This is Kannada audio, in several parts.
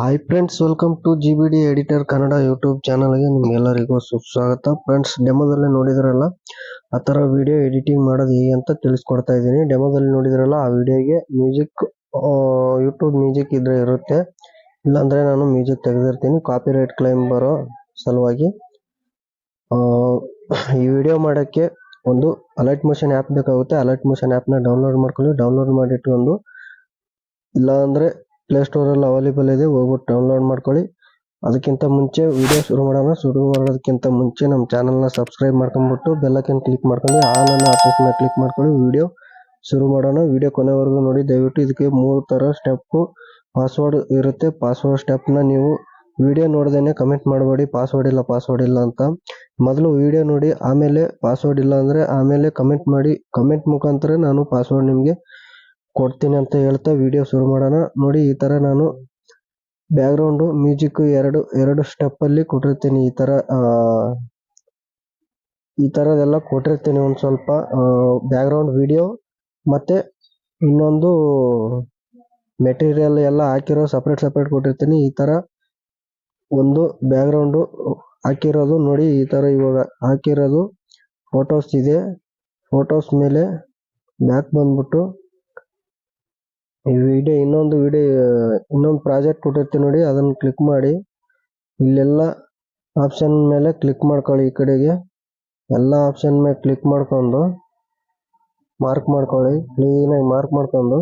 Hi friends welcome to G B D editor Kannada YouTube ಚಾನಲ್ಗೆ ನಿಮ್ಗೆಲ್ಲರಿಗೂ ಸುಸ್ವಾಗತ. ಫ್ರೆಂಡ್ಸ್ ಡೆಮೋದಲ್ಲಿ ನೋಡಿದ್ರಲ್ಲ, ಆ ಥರ ವಿಡಿಯೋ ಎಡಿಟಿಂಗ್ ಮಾಡೋದು ಹೇಗೆ ಅಂತ ತಿಳಿಸ್ಕೊಡ್ತಾ ಇದ್ದೀನಿ. ಡೆಮೋದಲ್ಲಿ ನೋಡಿದ್ರಲ್ಲ, ಆ ವಿಡಿಯೋಗೆ ಮ್ಯೂಸಿಕ್ ಯೂಟ್ಯೂಬ್ ಮ್ಯೂಸಿಕ್ ಇದ್ರೆ ಇರುತ್ತೆ. ಇಲ್ಲಾಂದರೆ ನಾನು ಮ್ಯೂಸಿಕ್ ತೆಗೆದಿರ್ತೀನಿ. ಕಾಪಿ ರೈಟ್ ಕ್ಲೈಮ್ ಬರೋ ಸಲುವಾಗಿ ಈ ವಿಡಿಯೋ ಮಾಡೋಕ್ಕೆ ಒಂದು ಅಲರ್ಟ್ ಮೋಷನ್ ಆ್ಯಪ್ ಬೇಕಾಗುತ್ತೆ. ಅಲರ್ಟ್ ಮೋಷನ್ ಆ್ಯಪ್ನ ಡೌನ್ಲೋಡ್ ಮಾಡ್ಕೊಳ್ಳಿ. ಡೌನ್ಲೋಡ್ ಮಾಡಿಟ್ಕೊಂಡು ಇಲ್ಲ ಅಂದ್ರೆ ಪ್ಲೇ ಸ್ಟೋರಲ್ಲಿ ಅವೈಲೇಬಲ್ ಇದೆ ಹೋಗ್ಬಿಟ್ಟು ಡೌನ್ಲೋಡ್ ಮಾಡ್ಕೊಳ್ಳಿ. ಅದಕ್ಕಿಂತ ಮುಂಚೆ ವಿಡಿಯೋ ಶುರು ಮಾಡೋಣ. ಶುರು ಮಾಡೋದಕ್ಕಿಂತ ಮುಂಚೆ ನಮ್ಮ ಚಾನಲ್ನ ಸಬ್ಸ್ಕ್ರೈಬ್ ಮಾಡ್ಕೊಂಡ್ಬಿಟ್ಟು ಬೆಲ್ಲೈಕನ್ ಕ್ಲಿಕ್ ಮಾಡ್ಕೊಂಡು ಆಲನ್ನು ಅನ್ನೋ ಮೇಲೆ ಕ್ಲಿಕ್ ಮಾಡ್ಕೊಳ್ಳಿ. ವಿಡಿಯೋ ಶುರು ಮಾಡೋಣ. ವಿಡಿಯೋ ಕೊನೆವರೆಗೂ ನೋಡಿ. ದಯವಿಟ್ಟು ಇದಕ್ಕೆ ಮೂರು ಥರ ಸ್ಟೆಪ್ಪು ಪಾಸ್ವರ್ಡ್ ಇರುತ್ತೆ. ಪಾಸ್ವರ್ಡ್ ಸ್ಟೆಪ್ನ ನೀವು ವಿಡಿಯೋ ನೋಡ್ದೇನೆ ಕಮೆಂಟ್ ಮಾಡಬೇಡಿ. ಪಾಸ್ವರ್ಡ್ ಇಲ್ಲ ಪಾಸ್ವರ್ಡ್ ಇಲ್ಲ ಅಂತ. ಮೊದಲು ವಿಡಿಯೋ ನೋಡಿ. ಆಮೇಲೆ ಪಾಸ್ವರ್ಡ್ ಇಲ್ಲ ಅಂದರೆ ಆಮೇಲೆ ಕಮೆಂಟ್ ಮಾಡಿ. ಕಮೆಂಟ್ ಮುಖಾಂತರ ನಾನು ಪಾಸ್ವರ್ಡ್ ನಿಮಗೆ ಕೊಡ್ತೀನಿ ಅಂತ ಹೇಳ್ತಾ ವಿಡಿಯೋ ಶುರು ಮಾಡೋಣ. ನೋಡಿ ಈ ತರ ನಾನು ಬ್ಯಾಕ್ಗ್ರೌಂಡು ಮ್ಯೂಸಿಕ್ ಎರಡು ಎರಡು ಸ್ಟೆಪ್ ಅಲ್ಲಿ ಕೊಟ್ಟಿರ್ತೀನಿ. ಈ ಆ, ಈ ಥರದೆಲ್ಲ ಕೊಟ್ಟಿರ್ತೀನಿ ಒಂದು ಸ್ವಲ್ಪ ಬ್ಯಾಕ್ಗ್ರೌಂಡ್ ವಿಡಿಯೋ ಮತ್ತೆ ಇನ್ನೊಂದು ಮೆಟೀರಿಯಲ್ ಎಲ್ಲ ಹಾಕಿರೋ ಸಪ್ರೇಟ್ ಸಪ್ರೇಟ್ ಕೊಟ್ಟಿರ್ತೀನಿ. ಈ ತರ ಒಂದು ಬ್ಯಾಕ್ಗ್ರೌಂಡು ಹಾಕಿರೋದು. ನೋಡಿ ಈ ತರ ಇವಾಗ ಹಾಕಿರೋದು. ಫೋಟೋಸ್ ಇದೆ. ಫೋಟೋಸ್ ಮೇಲೆ ಬ್ಯಾಕ್ ಬಂದ್ಬಿಟ್ಟು ವಿಡಿಯೋ, ಇನ್ನೊಂದು ವಿಡಿಯೋ, ಇನ್ನೊಂದು ಪ್ರಾಜೆಕ್ಟ್ ಕೊಟ್ಟಿರ್ತೀವಿ ನೋಡಿ, ಅದನ್ನು ಕ್ಲಿಕ್ ಮಾಡಿ. ಇಲ್ಲೆಲ್ಲ ಆಪ್ಷನ್ ಮೇಲೆ ಕ್ಲಿಕ್ ಮಾಡ್ಕೊಳ್ಳಿ ಈ ಕಡೆಗೆ. ಎಲ್ಲ ಆಪ್ಷನ್ ಮೇಲೆ ಕ್ಲಿಕ್ ಮಾಡ್ಕೊಂಡು ಮಾರ್ಕ್ ಮಾಡ್ಕೊಳ್ಳಿ ಕ್ಲೀನಾಗಿ ಮಾರ್ಕ್ ಮಾಡ್ಕೊಂಡು.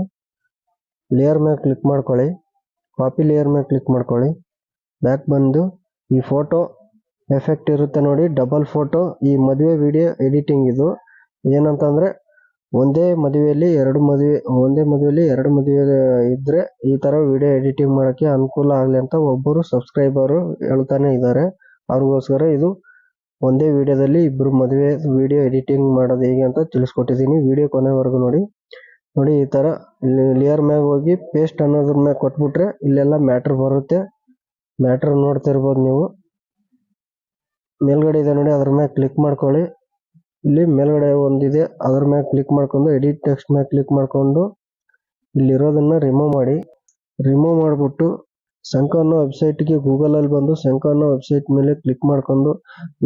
ಲೇಯರ್ ಮೇಲೆ ಕ್ಲಿಕ್ ಮಾಡ್ಕೊಳ್ಳಿ ಕಾಪಿ ಲೇಯರ್ ಮೇಲೆ ಕ್ಲಿಕ್ ಮಾಡ್ಕೊಳ್ಳಿ. ಬ್ಯಾಕ್ ಬಂದು ಈ ಫೋಟೋ ಎಫೆಕ್ಟ್ ಇರುತ್ತೆ ನೋಡಿ ಡಬಲ್ ಫೋಟೋ ಈ ಮದುವೆ ವಿಡಿಯೋ ಎಡಿಟಿಂಗ್ ಇದು. ಏನಂತಂದ್ರೆ ಒಂದೇ ಮದುವೆಯಲ್ಲಿ ಎರಡು ಮದುವೆ, ಒಂದೇ ಮದುವೆಯಲ್ಲಿ ಎರಡು ಮದುವೆ ಇದ್ರೆ ಈ ತರ ವಿಡಿಯೋ ಎಡಿಟಿಂಗ್ ಮಾಡಕ್ಕೆ ಅನುಕೂಲ ಆಗ್ಲಿ ಅಂತ ಒಬ್ಬರು ಸಬ್ಸ್ಕ್ರೈಬರ್ ಹೇಳ್ತಾನೆ ಇದ್ದಾರೆ ಅವ್ರಿಗೋಸ್ಕರ ಇದು ಒಂದೇ ವಿಡಿಯೋದಲ್ಲಿ ಇಬ್ಬರು ಮದುವೆ ವಿಡಿಯೋ ಎಡಿಟಿಂಗ್ ಮಾಡೋದು ಹೇಗೆ ಅಂತ ತಿಳಿಸ್ಕೊಟ್ಟಿದ್ದೀನಿ. ವಿಡಿಯೋ ಕೊನೆವರೆಗೂ ನೋಡಿ. ನೋಡಿ ಈ ಇಲ್ಲಿ ಲೇಯರ್ ಮ್ಯಾಗ ಹೋಗಿ ಪೇಸ್ಟ್ ಅನ್ನೋದ್ರ ಮ್ಯಾಗ ಕೊಟ್ಬಿಟ್ರೆ ಇಲ್ಲೆಲ್ಲ ಮ್ಯಾಟ್ರ್ ಬರುತ್ತೆ. ಮ್ಯಾಟ್ರ್ ನೋಡ್ತಿರ್ಬೋದು ನೀವು. ಮೇಲ್ಗಡೆ ಇದೆ ನೋಡಿ, ಅದ್ರ ಮ್ಯಾಗ ಕ್ಲಿಕ್ ಮಾಡ್ಕೊಳ್ಳಿ. ಇಲ್ಲಿ ಮೇಲ್ಗಡೆ ಒಂದಿದೆ. ಅದರ ಮೇಲೆ ಕ್ಲಿಕ್ ಮಾಡ್ಕೊಂಡು ಎಡಿಟ್ ಟೆಕ್ಸ್ಟ್ ಮೇಲೆ ಕ್ಲಿಕ್ ಮಾಡ್ಕೊಂಡು ಇಲ್ಲಿರೋದನ್ನ ರಿಮೂವ್ ಮಾಡಿ. ರಿಮೂವ್ ಮಾಡ್ಬಿಟ್ಟು ವೆಬ್ಸೈಟ್ ಅನ್ನೋ ವೆಬ್ಸೈಟ್ಗೆ ಗೂಗಲಲ್ಲಿ ಬಂದು ಅನ್ನೋ ವೆಬ್ಸೈಟ್ ಮೇಲೆ ಕ್ಲಿಕ್ ಮಾಡ್ಕೊಂಡು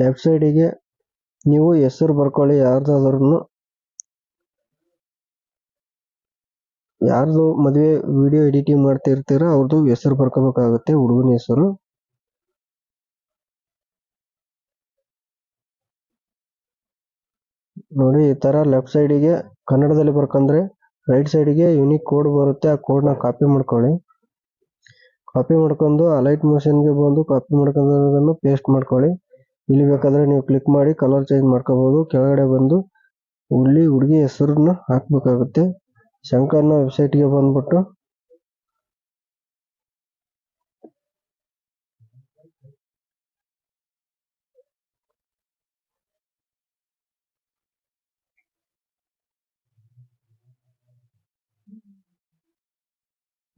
ಲೆಫ್ಟ್ ಸೈಡಿಗೆ ನೀವು ಹೆಸರು ಬರ್ಕೊಳ್ಳಿ ಯಾರ್ದಾದ್ರೂ ಯಾರ್ದು ಮದುವೆ ವಿಡಿಯೋ ಎಡಿಟಿಂಗ್ ಮಾಡ್ತಿರ್ತೀರ ಅವ್ರದ್ದು ಹೆಸರು ಬರ್ಕೋಬೇಕಾಗುತ್ತೆ, ಹುಡುಗನ ಹೆಸರು. ನೋಡಿ, ಈ ತರ ಲೆಫ್ಟ್ ಸೈಡಿಗೆ ಕನ್ನಡದಲ್ಲಿ ಬರ್ಕಂದ್ರೆ ರೈಟ್ ಸೈಡಿಗೆ ಯುನಿಕ್ ಕೋಡ್ ಬರುತ್ತೆ. ಆ ಕೋಡ್ನ ಕಾಪಿ ಮಾಡ್ಕೊಳ್ಳಿ. ಕಾಪಿ ಮಾಡ್ಕೊಂಡು ಅಲೈಟ್ಗೆ ಬಂದು ಕಾಪಿ ಮಾಡ್ಕೊಂಡು ಪೇಸ್ಟ್ ಮಾಡ್ಕೊಳ್ಳಿ. ಇಲ್ಲಿ ಬೇಕಾದ್ರೆ ನೀವು ಕ್ಲಿಕ್ ಮಾಡಿ ಕಲರ್ ಚೇಂಜ್ ಮಾಡ್ಕೋಬಹುದು ಕೆಳಗಡೆ ಬಂದು ಇಲ್ಲಿ ಹುಡುಗಿ ಹೆಸರನ್ನ ಹಾಕ್ಬೇಕಾಗುತ್ತೆ. ವೆಬ್ಸೈಟ್ಗೆ ಬಂದ್ಬಿಟ್ಟು.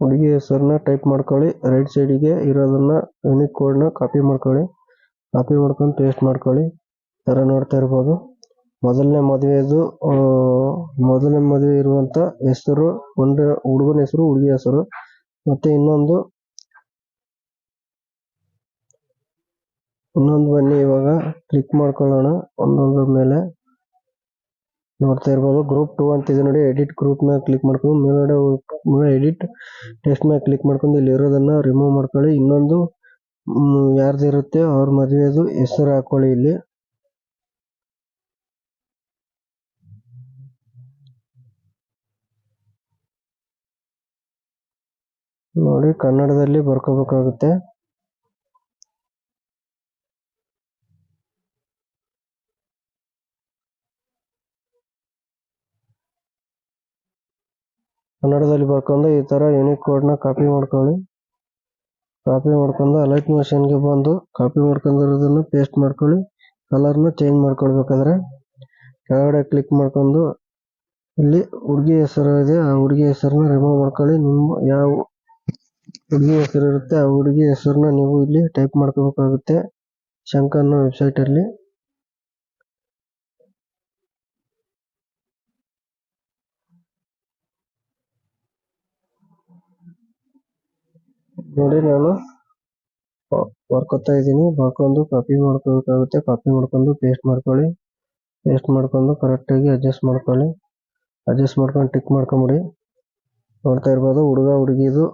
ಹುಡುಗಿ ಹೆಸರನ್ನ ಟೈಪ್ ಮಾಡ್ಕೊಳ್ಳಿ ರೈಟ್ ಸೈಡಿಗೆ ಇರೋದನ್ನ ಯುನಿಕ್ ಕೋಡ್ನ ಕಾಪಿ ಮಾಡ್ಕೊಳ್ಳಿ ಕಾಪಿ ಮಾಡ್ಕೊಂಡು ಪೇಸ್ಟ್ ಮಾಡ್ಕೊಳ್ಳಿ ಥರ ನೋಡ್ತಾ ಇರ್ಬೋದು. ಮೊದಲನೇ ಮದುವೆದು ಮೊದಲನೇ ಮದುವೆ ಇರುವಂತ ಹೆಸರು, ಒಂದು ಹುಡುಗನ ಹೆಸರು, ಹುಡುಗಿ ಹೆಸರು, ಮತ್ತೆ ಇನ್ನೊಂದು ಇನ್ನೊಂದು ಬನ್ನಿ ಇವಾಗ ಕ್ಲಿಕ್ ಮಾಡ್ಕೊಳ್ಳೋಣ ಒಂದೊಂದ್ರ ಮೇಲೆ. ನೋಡ್ತಾ ಇರ್ಬೋದು. ಗ್ರೂಪ್ ಟೂ ಅಂತ ಇದೆ ನೋಡಿ. ಎಡಿಟ್ ಗ್ರೂಪ್ ಮೇಲೆ ಕ್ಲಿಕ್ ಮಾಡ್ಕೊಂಡು ಮೇಲ್ಗಡೆ ಎಡಿಟ್ ಟೆಸ್ಟ್ ಮೇಲೆ ಕ್ಲಿಕ್ ಮಾಡ್ಕೊಂಡು ಇಲ್ಲಿ ಇರೋದನ್ನ ರಿಮೂವ್ ಮಾಡ್ಕೊಳ್ಳಿ. ಇನ್ನೊಂದು ಯಾರ್ದು ಇರುತ್ತೆ ಅವ್ರ ಮದುವೆದು ಹೆಸರು ಹಾಕೊಳ್ಳಿ ಇಲ್ಲಿ. ನೋಡಿ ಕನ್ನಡದಲ್ಲಿ ಬರ್ಕೋಬೇಕಾಗುತ್ತೆ. ಕನ್ನಡದಲ್ಲಿ ಬರ್ಕೊಂಡು ಈ ತರ ಯುನಿಕ್ ಕೋಡ್ನ ಕಾಪಿ ಮಾಡ್ಕೊಳ್ಳಿ. ಕಾಪಿ ಮಾಡ್ಕೊಂಡು ಅಲೈಟ್ಗೆ ಬಂದು ಕಾಪಿ ಮಾಡ್ಕೊಂಡಿರೋದನ್ನ ಪೇಸ್ಟ್ ಮಾಡ್ಕೊಳ್ಳಿ. ಕಲರ್ನ ಚೇಂಜ್ ಮಾಡ್ಕೊಳ್ಬೇಕಾದ್ರೆ ಕೆಳಗಡೆ ಕ್ಲಿಕ್ ಮಾಡ್ಕೊಂಡು ಇಲ್ಲಿ ಹುಡುಗಿ ಹೆಸರು ಇದೆ, ಆ ಹುಡುಗಿ ಹೆಸರನ್ನ ರಿಮೂವ್ ಮಾಡ್ಕೊಳ್ಳಿ. ನಿಮ್ಮ ಯಾವ ಹುಡುಗಿ ಹೆಸರು ಇರುತ್ತೆ ಆ ಹುಡುಗಿ ಹೆಸರನ್ನ ನೀವು ಇಲ್ಲಿ ಟೈಪ್ ಮಾಡ್ಕೋಬೇಕಾಗುತ್ತೆ ವೆಬ್ಸೈಟ್ ಅನ್ನೋ ನೋಡಿ ನಾನು. ಬರ್ಕೊತಾ ಇದ್ದೀನಿ. ಬರ್ಕೊಂಡು ಕಾಪಿ ಮಾಡ್ಕೋಬೇಕಾಗುತ್ತೆ. ಕಾಪಿ ಮಾಡ್ಕೊಂಡು ಪೇಸ್ಟ್ ಮಾಡ್ಕೊಳ್ಳಿ. ಪೇಸ್ಟ್ ಮಾಡ್ಕೊಂಡು ಕರೆಕ್ಟಾಗಿ ಅಡ್ಜಸ್ಟ್ ಮಾಡ್ಕೊಳ್ಳಿ. ಅಡ್ಜಸ್ಟ್ ಮಾಡ್ಕೊಂಡು ಟಿಕ್ ಮಾಡ್ಕೊಂಬಿಡಿ. ನೋಡ್ತಾ ಇರ್ಬೋದು, ಹುಡುಗ, ಹುಡುಗಿದು,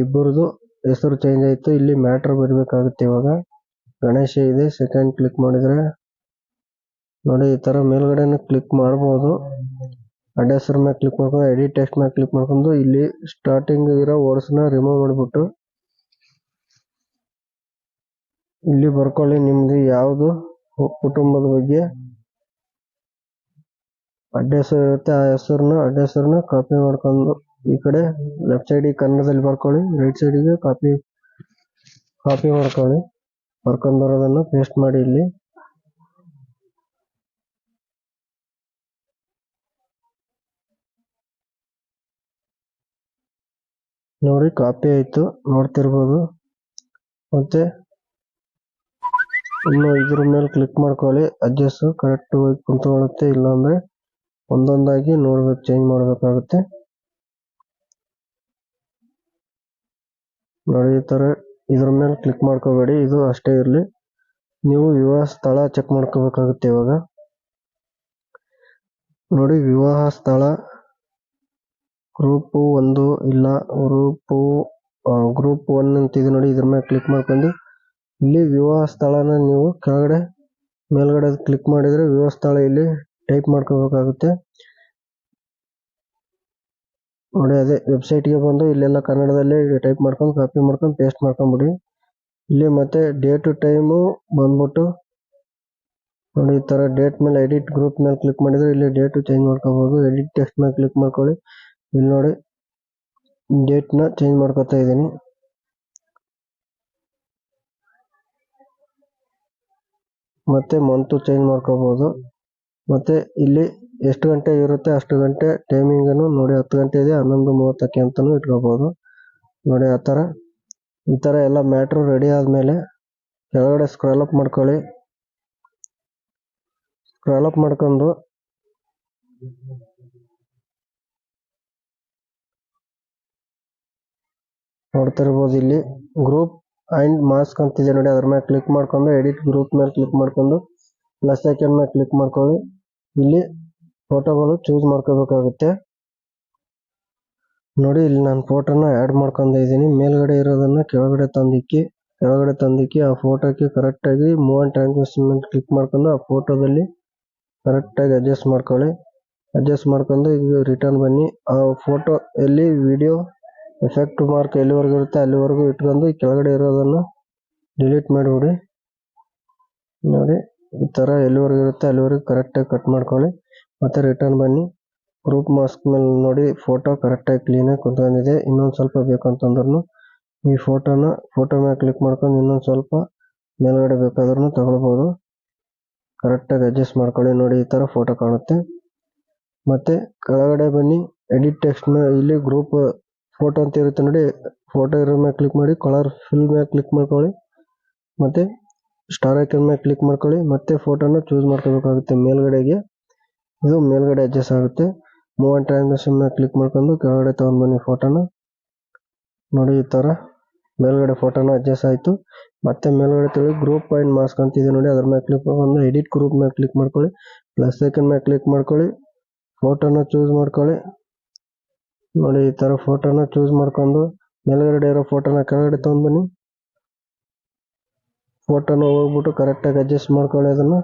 ಇಬ್ಬರದು ಹೆಸರು ಚೇಂಜ್ ಆಯಿತು. ಇಲ್ಲಿ ಮ್ಯಾಟ್ರ್ ಬರಬೇಕಾಗುತ್ತೆ ಇವಾಗ. ಗಣೇಶ ಇದೆ ಸೆಕೆಂಡ್ ಕ್ಲಿಕ್ ಮಾಡಿದರೆ. ನೋಡಿ, ಈ ಥರ ಮೇಲ್ಗಡೆನೂ ಕ್ಲಿಕ್ ಮಾಡ್ಬೋದು. ಅಡ್ಡ ಹೆಸರು ಮೇಲೆ ಕ್ಲಿಕ್ ಮಾಡ್ಕೊಂಡು ಎಡಿಟ್ ಟೆಕ್ಸ್ಟ್ ಮೇಲೆ ಕ್ಲಿಕ್ ಮಾಡ್ಕೊಂಡು, ಇಲ್ಲಿ ಸ್ಟಾರ್ಟಿಂಗ್ ಇರೋ ವರ್ಡ್ಸ್ನ ರಿಮೂವ್ ಮಾಡಿಬಿಟ್ಟು ಇಲ್ಲಿ ಬರ್ಕೊಳ್ಳಿ, ನಿಮ್ದು ಯಾವುದು? ಕುಟುಂಬದ ಬಗ್ಗೆ. ಅಡ್ಡ ಹೆಸರು ಇರುತ್ತೆ, ಆ ಹೆಸರನ್ನ ಅಡ್ಡ ಕಾಪಿ ಮಾಡ್ಕೊಂಡು ಈ ಕಡೆ ಲೆಫ್ಟ್ ಸೈಡಿಗೆ ಕನ್ನಡದಲ್ಲಿ ಬರ್ಕೊಳ್ಳಿ ರೈಟ್ ಸೈಡಿಗೆ ಕಾಪಿ ಕಾಪಿ ಮಾಡ್ಕೊಳ್ಳಿ. ಬರ್ಕೊಂಡಿರೋದನ್ನ ಪೇಸ್ಟ್ ಮಾಡಿ ಇಲ್ಲಿ. ನೋಡಿ ಕಾಪಿ ಆಯ್ತು, ನೋಡ್ತಿರ್ಬೋದು. ಮತ್ತೆ ಇನ್ನು ಇದ್ರ ಮೇಲೆ ಕ್ಲಿಕ್ ಮಾಡ್ಕೊಳ್ಳಿ ಅಡ್ಜಸ್ಟ್ ಕರೆಕ್ಟ್ ಹೋಗಿ ಕುಂತ್ಕೊಳ್ಳುತ್ತೆ, ಇಲ್ಲಾಂದ್ರೆ ಒಂದೊಂದಾಗಿ ನೋಡ್ಬೇಕು ಚೇಂಜ್ ಮಾಡಬೇಕಾಗುತ್ತೆ. ನೋಡಿ ಈ ಥರ ಇದ್ರ ಮೇಲೆ ಕ್ಲಿಕ್ ಮಾಡ್ಕೋಬೇಡಿ, ಇದು ಅಷ್ಟೇ ಇರಲಿ. ನೀವು ವಿವಾಹ ಸ್ಥಳ ಚೆಕ್ ಮಾಡ್ಕೋಬೇಕಾಗುತ್ತೆ ಇವಾಗ. ನೋಡಿ, ವಿವಾಹ ಸ್ಥಳ ಗ್ರೂಪ್ ಒಂದು ಇಲ್ಲ ಗ್ರೂಪು ಗ್ರೂಪ್ ಒನ್ ಅಂತಿದೆ ನೋಡಿ, ಇದ್ರ ಮೇಲೆ ಕ್ಲಿಕ್ ಮಾಡ್ಕೊಂಡು ಇಲ್ಲಿ ವಿವಾಹ ಸ್ಥಳನ ನೀವು ಕೆಳಗಡೆ, ಮೇಲ್ಗಡೆ ಕ್ಲಿಕ್ ಮಾಡಿದ್ರೆ ವಿವಾಹ ಸ್ಥಳ ಇಲ್ಲಿ ಟೈಪ್ ಮಾಡ್ಕೋಬೇಕಾಗುತ್ತೆ. ನೋಡಿ, ಅದೇ ವೆಬ್ಸೈಟ್ಗೆ ಬಂದು ಇಲ್ಲೆಲ್ಲ ಕನ್ನಡದಲ್ಲಿ ಟೈಪ್ ಮಾಡ್ಕೊಂಡು ಕಾಪಿ ಮಾಡ್ಕೊಂಡು ಪೇಸ್ಟ್ ಮಾಡ್ಕೊಂಬಿಡಿ. ಇಲ್ಲಿ ಮತ್ತೆ ಡೇಟು ಟೈಮು ಬಂದ್ಬಿಟ್ಟು ನೋಡಿ, ಈ ಥರ ಡೇಟ್ ಮೇಲೆ ಎಡಿಟ್ ಗ್ರೂಪ್ ಮೇಲೆ ಕ್ಲಿಕ್ ಮಾಡಿದ್ರೆ ಇಲ್ಲಿ ಡೇಟು ಚೇಂಜ್ ಮಾಡ್ಕೋಬೋದು. ಎಡಿಟ್ ಟೆಕ್ಸ್ಟ್ ಮೇಲೆ ಕ್ಲಿಕ್ ಮಾಡ್ಕೊಳ್ಳಿ. ಇಲ್ಲಿ ನೋಡಿ ಡೇಟ್ನ ಚೇಂಜ್ ಮಾಡ್ಕೋತಾ ಇದ್ದೀನಿ. ಮತ್ತೆ ಮಂತು ಚೇಂಜ್ ಮಾಡ್ಕೋಬೋದು. ಮತ್ತೆ ಇಲ್ಲಿ ಎಷ್ಟು ಗಂಟೆ ಇರುತ್ತೆ ಅಷ್ಟು ಗಂಟೆ ಟೈಮಿಂಗನ್ನು ನೋಡಿ. ಹತ್ತು ಗಂಟೆ ಇದೆ, ಹನ್ನೊಂದು ಮೂವತ್ತಕ್ಕೆ ಅಂತಲೂ ಇಟ್ಕೋಬೋದು. ನೋಡಿ ಆ ಥರ. ಈ ಥರ ಎಲ್ಲ ಮ್ಯಾಟ್ರು ರೆಡಿ ಆದಮೇಲೆ ಕೆಳಗಡೆ ಸ್ಕ್ರಾಲ್ ಅಪ್ ಮಾಡ್ಕೊಳ್ಳಿ. ಸ್ಕ್ರಾಲ್ ಅಪ್ ಮಾಡ್ಕೊಂಡು ನೋಡ್ತಿರ್ಬೋದು ಇಲ್ಲಿ. ಗ್ರೂಪ್ ಆ್ಯಂಡ್ ಮಾಸ್ಕ್ ಅಂತಿದೆ ನೋಡಿ, ಅದ್ರ ಮೇಲೆ ಕ್ಲಿಕ್ ಮಾಡ್ಕೊಂಡು ಎಡಿಟ್ ಗ್ರೂಪ್ ಮೇಲೆ ಕ್ಲಿಕ್ ಮಾಡ್ಕೊಂಡು ಪ್ಲಸ್ ಐಕನ್ ಮೇಲೆ ಕ್ಲಿಕ್ ಮಾಡ್ಕೊಳ್ಳಿ ಇಲ್ಲಿ ಫೋಟೋಗಳು ಚೂಸ್ ಮಾಡ್ಕೋಬೇಕಾಗುತ್ತೆ. ನೋಡಿ, ಇಲ್ಲಿ ನಾನು ಫೋಟೋನ ಆ್ಯಡ್ ಮಾಡ್ಕೊಂಡು ಇದ್ದೀನಿ ಮೇಲ್ಗಡೆ ಇರೋದನ್ನ ಕೆಳಗಡೆ ತಂದಿಕ್ಕಿ ಕೆಳಗಡೆ ತಂದಿಕ್ಕಿ ಆ ಫೋಟೋಕ್ಕೆ ಕರೆಕ್ಟಾಗಿ ಮೂವ್ ಆ್ಯಂಡ್ ಟ್ರಾನ್ಸ್ಮಿಷನ್ ಕ್ಲಿಕ್ ಮಾಡ್ಕೊಂಡು ಆ ಫೋಟೋದಲ್ಲಿ ಕರೆಕ್ಟಾಗಿ ಅಡ್ಜಸ್ಟ್ ಮಾಡ್ಕೊಳ್ಳಿ. ಅಡ್ಜಸ್ಟ್ ಮಾಡ್ಕೊಂಡು ಈಗ ರಿಟರ್ನ್ ಬನ್ನಿ. ಆ ಫೋಟೋ ಎಲ್ಲಿ ವಿಡಿಯೋ ಎಫೆಕ್ಟ್ ಮಾರ್ಕ್ ಎಲ್ಲಿವರೆಗೂ ಇರುತ್ತೆ ಅಲ್ಲಿವರೆಗೂ ಇಟ್ಕೊಂಡು ಕೆಳಗಡೆ ಇರೋದನ್ನು ಡಿಲೀಟ್ ಮಾಡಿಬಿಡಿ. ನೋಡಿ, ಈ ಥರ ಎಲ್ಲಿವರೆಗೂ ಇರುತ್ತೆ ಅಲ್ಲಿವರೆಗೂ ಕರೆಕ್ಟಾಗಿ ಕಟ್ ಮಾಡ್ಕೊಳ್ಳಿ. ಮತ್ತೆ ರಿಟರ್ನ್ ಬನ್ನಿ. ಗ್ರೂಪ್ ಮಾಸ್ಕ್ ಮೇಲೆ ನೋಡಿ ಫೋಟೋ ಕರೆಕ್ಟಾಗಿ ಕ್ಲೀನಾಗಿ ಕುತ್ಕೊಂಡಿದೆ. ಇನ್ನೊಂದು ಸ್ವಲ್ಪ ಬೇಕಂತಂದ್ರೂ ಈ ಫೋಟೋನ ಫೋಟೋ ಮೇಲೆ ಕ್ಲಿಕ್ ಮಾಡ್ಕೊಂಡು ಇನ್ನೊಂದು ಸ್ವಲ್ಪ ಮೇಲ್ಗಡೆ ಬೇಕಾದ್ರೂ ತಗೊಳ್ಬೋದು. ಕರೆಕ್ಟಾಗಿ ಅಡ್ಜಸ್ಟ್ ಮಾಡ್ಕೊಳ್ಳಿ. ನೋಡಿ, ಈ ಥರ ಫೋಟೋ ಕಾಣುತ್ತೆ. ಮತ್ತೆ ಕೆಳಗಡೆ ಬನ್ನಿ. ಎಡಿಟ್ ಟೆಕ್ಸ್ಟ್ನ ಇಲ್ಲಿ ಗ್ರೂಪ್ ಫೋಟೋ ಅಂತ ಇರುತ್ತೆ ನೋಡಿ. ಫೋಟೋ ಇರೋ ಮೇಲೆ ಕ್ಲಿಕ್ ಮಾಡಿ ಕಲರ್ ಫಿಲ್ ಮೇಲೆ ಕ್ಲಿಕ್ ಮಾಡ್ಕೊಳ್ಳಿ. ಮತ್ತೆ ಸ್ಟಾರ್ ಐಕನ್ ಮೇಲೆ ಕ್ಲಿಕ್ ಮಾಡ್ಕೊಳ್ಳಿ. ಮತ್ತೆ ಫೋಟೋನ ಚೂಸ್ ಮಾಡ್ಕೋಬೇಕಾಗುತ್ತೆ ಮೇಲ್ಗಡೆಗೆ. ಇದು ಮೇಲ್ಗಡೆ ಅಡ್ಜಸ್ಟ್ ಆಗುತ್ತೆ. ಮೂವ್ ಆ್ಯಂಡ್ ಟ್ರಾನ್ಸಾಕ್ಷನ್ ಮೇಲೆ ಕ್ಲಿಕ್ ಮಾಡ್ಕೊಂಡು ಕೆಳಗಡೆ ತಗೊಂಡ್ ಬನ್ನಿ ಫೋಟೋನ ನೋಡಿ ಈ ಥರ ಮೇಲ್ಗಡೆ ಫೋಟೋನ ಅಡ್ಜಸ್ಟ್ ಆಯಿತು. ಮತ್ತೆ ಮೇಲ್ಗಡೆ ತಿಳಿ ಗ್ರೂಪ್ ಪಾಯಿಂಟ್ ಮಾಸ್ಕ್ ಅಂತ ಇದೆ ನೋಡಿ. ಅದ್ರ ಮೇಲೆ ಕ್ಲಿಕ್ ಮಾಡ್ಕೊಂಡು ಎಡಿಟ್ ಗ್ರೂಪ್ ಮೇಲೆ ಕ್ಲಿಕ್ ಮಾಡ್ಕೊಳ್ಳಿ. ಪ್ಲಸ್ ಐಕನ್ ಮೇಲೆ ಕ್ಲಿಕ್ ಮಾಡ್ಕೊಳ್ಳಿ. ಫೋಟೋನ ಚೂಸ್ ಮಾಡ್ಕೊಳ್ಳಿ. ನೋಡಿ, ಈ ತರ ಫೋಟೋನ ಚೂಸ್ ಮಾಡ್ಕೊಂಡು ಮೇಲ್ಗಡೆ ಇರೋ ಫೋಟೋನ ಕೆಳಗಡೆ ತಗೊಂಡ್ ಬನ್ನಿ. ಫೋಟೋನ ಹೋಗ್ಬಿಟ್ಟು ಕರೆಕ್ಟಾಗಿ ಅಡ್ಜಸ್ಟ್ ಮಾಡ್ಕೊಳ್ಳಿ ಅದನ್ನ.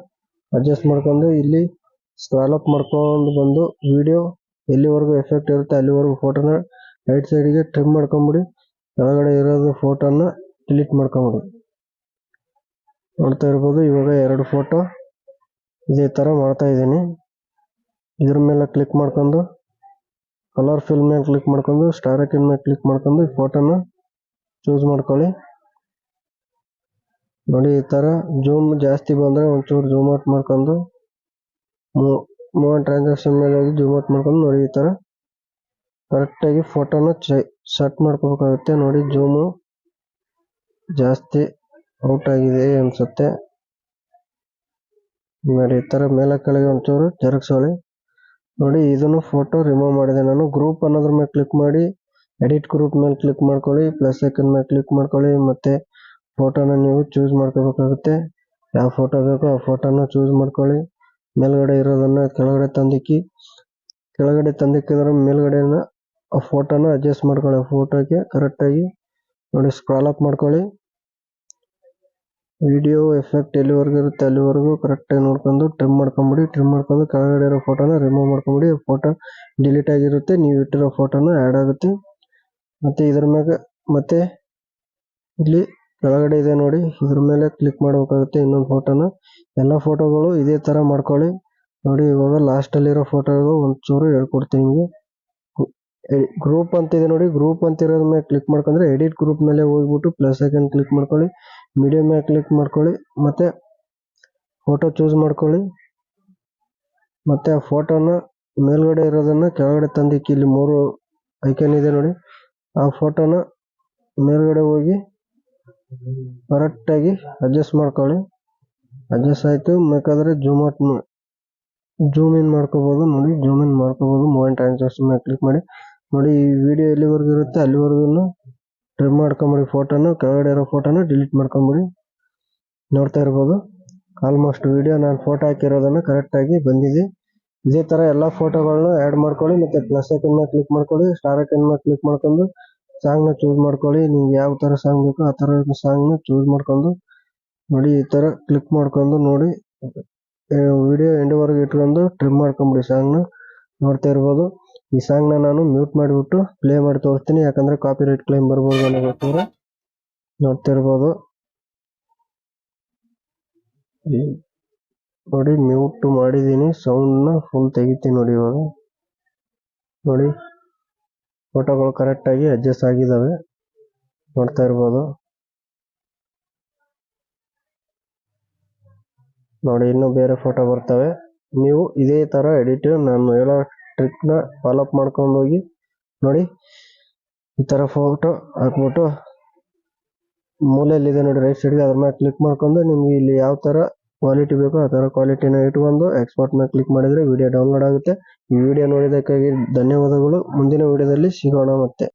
ಅಡ್ಜಸ್ಟ್ ಮಾಡ್ಕೊಂಡು ಇಲ್ಲಿ ಸ್ಕ್ರಾಲ್ ಅಪ್ ಮಾಡ್ಕೊಂಡು ಬಂದು ವಿಡಿಯೋ ಎಲ್ಲಿವರೆಗೂ ಎಫೆಕ್ಟ್ ಇರುತ್ತೆ ಅಲ್ಲಿವರೆಗೂ ಫೋಟೋನ ರೈಟ್ ಸೈಡಿಗೆ ಟ್ರಿಮ್ ಮಾಡ್ಕೊಂಬಿಡಿ. ಕೆಳಗಡೆ ಇರೋದು ಫೋಟೋನ ಡಿಲೀಟ್ ಮಾಡ್ಕೊಂಬಿಡಿ. ನೋಡ್ತಾ ಇರ್ಬೋದು, ಇವಾಗ ಎರಡು ಫೋಟೋ ಇದೇ ಥರ ಮಾಡ್ತಾ ಇದ್ದೀನಿ. ಇದ್ರ ಮೇಲೆ ಕ್ಲಿಕ್ ಮಾಡ್ಕೊಂಡು ಕಲರ್ ಫಿಲ್ ಮೇಲೆ ಕ್ಲಿಕ್ ಮಾಡ್ಕೊಂಡು ಸ್ಟಾರ್ ಐಕನ್ ಮೇಲೆ ಕ್ಲಿಕ್ ಮಾಡ್ಕೊಂಡು ಫೋಟೋನ ಚೂಸ್ ಮಾಡ್ಕೊಳ್ಳಿ. ನೋಡಿ, ಈ ಥರ ಜೂಮ್ ಜಾಸ್ತಿ ಬಂದರೆ ಒಂಚೂರು ಜೂಮ್ ಔಟ್ ಮಾಡ್ಕೊಂಡು ಮೂವ್ ಟ್ರಾನ್ಸಾಕ್ಷನ್ ಮೇಲೆ ಹೋಗಿ ಜೂಮ್ ಔಟ್ ಮಾಡ್ಕೊಂಡು, ನೋಡಿ, ಈ ಥರ ಕರೆಕ್ಟಾಗಿ ಫೋಟೋನ ಸೆಟ್ ಮಾಡ್ಕೋಬೇಕಾಗುತ್ತೆ. ನೋಡಿ ಜೂಮು ಜಾಸ್ತಿ ಔಟ್ ಆಗಿದೆ ಅನ್ಸುತ್ತೆ. ನೋಡಿ, ಈ ಥರ ಮೇಲೆ ಕೆಳಗೆ ಒಂಚೂರು ಜರುಗಿಸೋಳಿ ನೋಡಿ, ಇದನ್ನು ಫೋಟೋ ರಿಮೂವ್ ಮಾಡಿದೆ. ನಾನು ಗ್ರೂಪ್ ಅನ್ನೋದ್ರ ಮೇಲೆ ಕ್ಲಿಕ್ ಮಾಡಿ ಎಡಿಟ್ ಗ್ರೂಪ್ ಮೇಲೆ ಕ್ಲಿಕ್ ಮಾಡ್ಕೊಳ್ಳಿ ಪ್ಲಸ್ ಐಕನ್ ಮೇಲೆ ಕ್ಲಿಕ್ ಮಾಡ್ಕೊಳ್ಳಿ, ಮತ್ತೆ ಫೋಟೋನ ನೀವು ಚೂಸ್ ಮಾಡ್ಕೋಬೇಕಾಗುತ್ತೆ. ಯಾವ ಫೋಟೋ ಬೇಕೋ ಆ ಫೋಟೋನ ಚೂಸ್ ಮಾಡ್ಕೊಳ್ಳಿ. ಮೇಲ್ಗಡೆ ಇರೋದನ್ನ ಕೆಳಗಡೆ ತಂದಿಕ್ಕಿ, ಕೆಳಗಡೆ ತಂದಿಕ್ಕಿದ್ರ ಮೇಲ್ಗಡೆನ ಆ ಫೋಟೋನ ಅಡ್ಜಸ್ಟ್ ಮಾಡ್ಕೊಳ್ಳಿ. ಫೋಟೋಗೆ ಕರೆಕ್ಟಾಗಿ ನೋಡಿ ಸ್ಕ್ರಾಲ್ ಅಪ್ ಮಾಡ್ಕೊಳ್ಳಿ. ವಿಡಿಯೋ ಎಫೆಕ್ಟ್ ಎಲ್ಲಿವರೆಗೂ ಇರುತ್ತೆ ಅಲ್ಲಿವರೆಗೂ ಕರೆಕ್ಟಾಗಿ ನೋಡ್ಕೊಂಡು ಟ್ರಿಮ್ ಮಾಡ್ಕೊಂಬಿಡಿ. ಟ್ರಿಮ್ ಮಾಡ್ಕೊಂಡು ಕೆಳಗಡೆ ಇರೋ ಫೋಟೋನ ರಿಮೂವ್ ಮಾಡ್ಕೊಂಬಿಡಿ. ಫೋಟೋ ಡಿಲೀಟ್ ಆಗಿರುತ್ತೆ. ನೀವು ಇಟ್ಟಿರೋ ಫೋಟೋನ ಆ್ಯಡ್ ಆಗುತ್ತೆ. ಮತ್ತೆ ಇದ್ರ ಮ್ಯಾಗ ಮತ್ತೆ ಇಲ್ಲಿ ಕೆಳಗಡೆ ಇದೆ ನೋಡಿ. ಇದ್ರ ಮೇಲೆ ಕ್ಲಿಕ್ ಮಾಡಬೇಕಾಗುತ್ತೆ ಇನ್ನೊಂದು ಫೋಟೋನ ಎಲ್ಲ ಫೋಟೋಗಳು ಇದೇ ತರ ಮಾಡ್ಕೊಳ್ಳಿ. ನೋಡಿ ಇವಾಗ ಲಾಸ್ಟ್ ಅಲ್ಲಿರೋ ಫೋಟೋಗಳು ಒಂಚೂರು ಹೇಳ್ಕೊಡ್ತೀನಿ ನಿಮಗೆ. ಗ್ರೂಪ್ ಅಂತ ಇದೆ ನೋಡಿ. ಗ್ರೂಪ್ ಅಂತ ಇರೋದ್ರ ಮೇಲೆ ಕ್ಲಿಕ್ ಮಾಡ್ಕೊಂಡ್ರೆ ಎಡಿಟ್ ಗ್ರೂಪ್ ಮೇಲೆ ಹೋಗ್ಬಿಟ್ಟು ಪ್ಲಸ್ ಐಕನ್ ಕ್ಲಿಕ್ ಮಾಡ್ಕೊಳ್ಳಿ. ಮೀಡಿಯಾ ಮೇಲೆ ಕ್ಲಿಕ್ ಮಾಡ್ಕೊಳ್ಳಿ. ಮತ್ತೆ ಫೋಟೋ ಚೂಸ್ ಮಾಡ್ಕೊಳ್ಳಿ. ಮತ್ತೆ ಆ ಫೋಟೋನ ಮೇಲ್ಗಡೆ ಇರೋದನ್ನ ಕೆಳಗಡೆ ತಂದಿಕ್ಕಿ. ಇಲ್ಲಿ ಮೂರು ಐಕನ್ ಇದೆ ನೋಡಿ. ಆ ಫೋಟೋನ ಮೇಲ್ಗಡೆ ಹೋಗಿ ಕರೆಕ್ಟ್ ಆಗಿ ಅಡ್ಜಸ್ಟ್ ಮಾಡ್ಕೊಳ್ಳಿ. ಅಡ್ಜಸ್ಟ್ ಆಯ್ತು. ಬೇಕಾದ್ರೆ ಜೂಮ್ ಔಟ್ ಜೂಮ್ ಇನ್ ಮಾಡ್ಕೋಬಹುದು ನೋಡಿ. ಜೂಮ್ ಇನ್ ಮಾಡ್ಕೋಬಹುದು ಮೂವ್ ಟ್ರಾನ್ಸಾಕ್ಷನ್ ಮೇಲೆ ಕ್ಲಿಕ್ ಮಾಡಿ. ನೋಡಿ, ಈ ವಿಡಿಯೋ ಎಲ್ಲಿವರೆಗೂ ಇರುತ್ತೆ ಅಲ್ಲಿವರೆಗೂ ಟ್ರಿಮ್ ಮಾಡ್ಕೊಂಬಿಡಿ ಫೋಟೋನು ಕೆಳಗಡೆ ಇರೋ ಫೋಟೋನು ಡಿಲೀಟ್ ಮಾಡ್ಕೊಂಬಿಡಿ. ನೋಡ್ತಾ ಇರ್ಬೋದು. ಆಲ್ಮೋಸ್ಟ್ ವಿಡಿಯೋ ನಾನು ಫೋಟೋ ಹಾಕಿರೋದನ್ನ ಕರೆಕ್ಟಾಗಿ ಬಂದಿದೆ. ಇದೇ ತರ ಎಲ್ಲ ಫೋಟೋಗಳನ್ನ ಆಡ್ ಮಾಡ್ಕೊಳ್ಳಿ, ಮತ್ತೆ ಪ್ಲಸ್ ಐಕನ್ ಮೇಲೆ ಕ್ಲಿಕ್ ಮಾಡ್ಕೊಳ್ಳಿ ಸ್ಟಾರ್ ಐಕನ್ ಮೇಲೆ ಕ್ಲಿಕ್ ಮಾಡ್ಕೊಂಡು ಸಾಂಗ್ನ ಚೂಸ್ ಮಾಡ್ಕೊಳ್ಳಿ, ನಿಮ್ಗೆ ಯಾವ ತರ ಸಾಂಗ್ ಬೇಕೋ ಆ ತರ ಸಾಂಗ್ನ ಚೂಸ್ ಮಾಡ್ಕೊಂಡು ನೋಡಿ, ಈ ತರ ಕ್ಲಿಕ್ ಮಾಡ್ಕೊಂಡು ನೋಡಿ. ವಿಡಿಯೋ ಎಂಡವರೆಗೆ ಇಟ್ಕೊಂಡು ಟ್ರಿಮ್ ಮಾಡ್ಕೊಂಬಿಡಿ ಸಾಂಗ್ನ. ನೋಡ್ತಾ ಇರ್ಬೋದು. ಈ ಸಾಂಗ್ನ ನಾನು ಮ್ಯೂಟ್ ಮಾಡಿಬಿಟ್ಟು ಪ್ಲೇ ಮಾಡಿ ತೋರಿಸ್ತೀನಿ. ಯಾಕಂದ್ರೆ ಕಾಪಿ ರೈಟ್ ಕ್ಲೈಮ್ ಬರ್ಬೋದು ಅನ್ನೋ ಗೊತ್ತಿದ್ರೆ ನೋಡ್ತಿರ್ಬೋದು. ನೋಡಿ ಮ್ಯೂಟ್ ಮಾಡಿದೀನಿ ಸೌಂಡ್ನ ಫುಲ್ ತೆಗಿತೀನಿ ನೋಡಿ ಇವಾಗ. ನೋಡಿ ಫೋಟೋಗಳು ಕರೆಕ್ಟಾಗಿ ಅಡ್ಜಸ್ಟ್ ಆಗಿದ್ದಾವೆ ನೋಡ್ತಾ ಇರ್ಬೋದು ನೋಡಿ, ಇನ್ನು ಬೇರೆ ಫೋಟೋ ಬರ್ತವೆ. ನೀವು ಇದೇ ತರ ಎಡಿಟ್ ನಾನು ಹೇಳೋ ಟ್ರಿಕ್ನ ಫಾಲೋ ಅಪ್ ಮಾಡ್ಕೊಂಡು ಹೋಗಿ ನೋಡಿ ಈ ತರ ಫೋಟೋ ಹಾಕ್ಬಿಟ್ಟು ಮೂಲೆಯಲ್ಲಿದೆ ನೋಡಿ ರೈಟ್ ಸೈಡ್ಗೆ ಅದ್ರ ಮೇಲೆ ಕ್ಲಿಕ್ ಮಾಡ್ಕೊಂಡು ನಿಮ್ಗೆ ಇಲ್ಲಿ ಯಾವ ತರ ಕ್ವಾಲಿಟಿ ಬೇಕೋ ಆ ತರ ಕ್ವಾಲಿಟಿನ ಇಟ್ಕೊಂಡು ಎಕ್ಸ್ಪೋರ್ಟ್ ಮೇಲೆ ಕ್ಲಿಕ್ ಮಾಡಿದ್ರೆ ವಿಡಿಯೋ ಡೌನ್ಲೋಡ್ ಆಗುತ್ತೆ. ಈ ವಿಡಿಯೋ ನೋಡಿದ್ದಕ್ಕಾಗಿ ಧನ್ಯವಾದಗಳು. ಮುಂದಿನ ವಿಡಿಯೋದಲ್ಲಿ ಸಿಗೋಣ ಮತ್ತೆ.